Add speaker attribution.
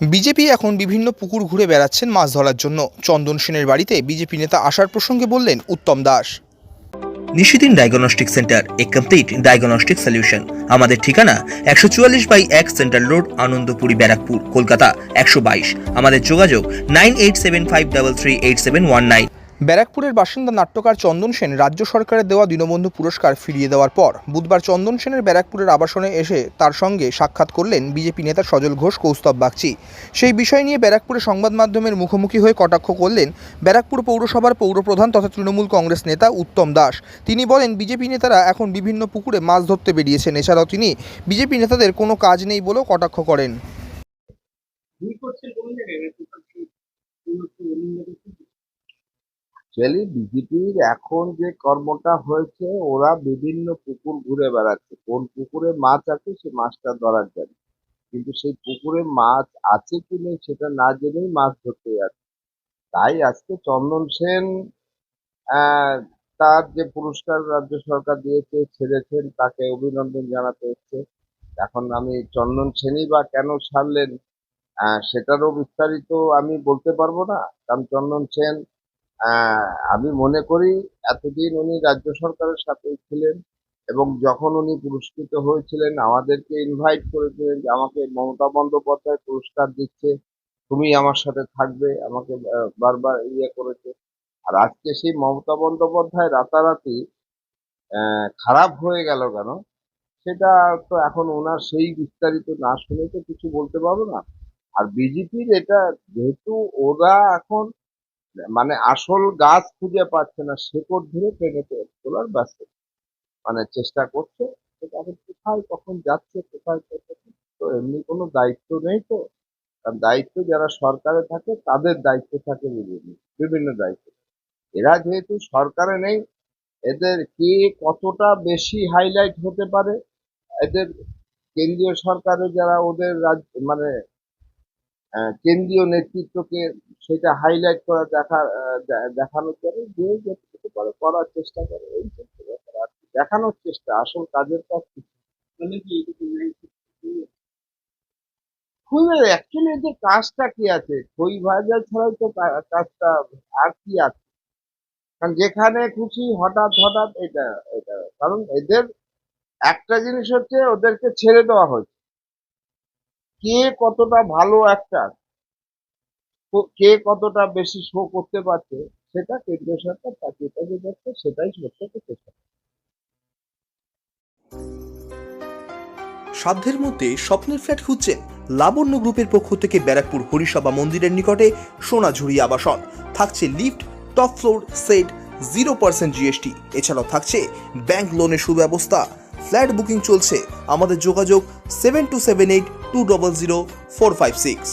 Speaker 1: BJP এখন বিভিন্ন পুকুর ঘুরে বেড়াচ্ছেন মাছ ধরার জন্য। চন্দন সেনের বাড়িতে বিজেপি নেতা আসার প্রসঙ্গে বললেন Uttam Das.
Speaker 2: Nishidin diagnostic centre, a complete diagnostic solution আমাদের ঠিকানা একশো চুয়াল্লিশ বাই এক সেন্ট্রাল রোড, আনন্দপুরি ব্যারাকপুর, কলকাতা, একশো বাইশ। আমাদের যোগাযোগ nine eight seven five double three eight seven one nine.
Speaker 1: ব্যারাকপুরের বাসিন্দা নাট্যকার চন্দন সেন রাজ্য সরকারের দেওয়া দীনবন্ধু পুরস্কার ফিরিয়ে দেওয়ার পর বুধবার চন্দন সেনের ব্যারাকপুরের আবাসনে এসে তার সঙ্গে সাক্ষাৎ করলেন বিজেপি নেতা সজল ঘোষ, কৌস্তব বাগচি। সেই বিষয় নিয়ে ব্যারাকপুরে সংবাদ মাধ্যমের মুখোমুখি হয়ে কটাক্ষ করলেন ব্যারাকপুর পৌরসভার পৌরপ্রধান তথা তৃণমূল কংগ্রেস নেতা উত্তম দাস। তিনি বলেন, বিজেপি নেতারা এখন বিভিন্ন পুকুরে মাছ ধরতে বেরিয়েছেন। এছাড়াও তিনি বিজেপি নেতাদের কোনো কাজ নেই বলেও কটাক্ষ করেন
Speaker 3: ভুল করছেন কোন জায়গায় টোটাল
Speaker 4: অ্যাকচুয়ালি বিজেপির এখন যে কর্মটা হয়েছে, ওরা বিভিন্ন পুকুর ঘুরে বেড়াচ্ছে। কোন পুকুরে মাছ আছে, সে মাছটা ধরার জন্য। কিন্তু সেই পুকুরে মাছ আছে কি নেই, সেটা না জেনেই মাছ ধরতে যাচ্ছে। তাই আজকে চন্দন সেন তার যে পুরস্কার রাজ্য সরকার দিয়েছে, ছেড়েছেন, তাকে অভিনন্দন জানাতে হচ্ছে এখন আমি চন্দন সেনই বা কেন ছাড়লেন সেটারও বিস্তারিত আমি বলতে পারব না। কারণ চন্দন সেন আমি মনে করি এতদিন উনি রাজ্য সরকারের সাথে ছিলেন এবং যখন উনি পুরস্কৃত হয়েছিলেন, আমাদেরকে ইনভাইট করেছিলেন যে আমাকে মমতা বন্দ্যোপাধ্যায় পুরস্কার দিচ্ছে, তুমি আমার সাথে থাকবে, আমাকে বারবার ইয়ে করেছে। আর আজকে সেই মমতা বন্দ্যোপাধ্যায় রাতারাতি খারাপ হয়ে গেল কেন? সেটা তো এখন ওনার সেই বিস্তারিত না শুনে তো কিছু বলতে পারব না। আর বিজেপির এটা, যেহেতু ওরা এখন মানে আসল গাছ খুঁজে পাচ্ছে না, শেকড় ধরে টেনে তোলার ব্যস্ত মানে চেষ্টা করছে কোথায় কখন যাচ্ছে, কোথায় তো এমনি কোনো দায়িত্ব নেই তো। দায়িত্ব যারা সরকারে থাকে, তাদের দায়িত্ব থাকে বিভিন্ন বিভিন্ন দায়িত্ব। এরা যেহেতু সরকারে নেই, এদের কে কতটা বেশি হাইলাইট হতে পারে? এদের কেন্দ্রীয় সরকারে যারা ওদের রাজ্য মানে কেন্দ্রীয় নেতৃত্বকে সেটা হাইলাইট করা দেখা দেখানোর জন্য যে যতটুকু পারে করার চেষ্টা করে, এই দেখানোর চেষ্টা, আসল কাজের কাজ।
Speaker 3: মানে
Speaker 4: খুবই অ্যাকচুয়ালি যে কাজটা কি আছে? খই ভাজা ছাড়াই তো কাজটা আর কি আছে? কারণ যেখানে খুশি হঠাৎ হঠাৎ এটা এটা, কারণ এদের একটা জিনিস হচ্ছে ওদেরকে ছেড়ে দেওয়া হয়েছে। কে কতটা ভালো একটা কে কতটা বেশি শো করতে পারছে, সেটা কেন্দ্রীয় সরকার তাকে যে যাচ্ছে সেটাই করতে চেষ্টা
Speaker 2: সাধ্যের মধ্যে স্বপ্নের ফ্ল্যাট খুঁজছেন লাবণ্য গ্রুপের পক্ষ থেকে ব্যারাকপুর হরিসভা মন্দিরের নিকটে সোনাঝুরি আবাসন। থাকছে lift, top floor, set, zero percent GST. এছাড়াও থাকছে ব্যাংক লোনের সুব্যবস্থা। ফ্ল্যাট বুকিং চলছে। আমাদের যোগাযোগ seven two seven eight two double zero four five six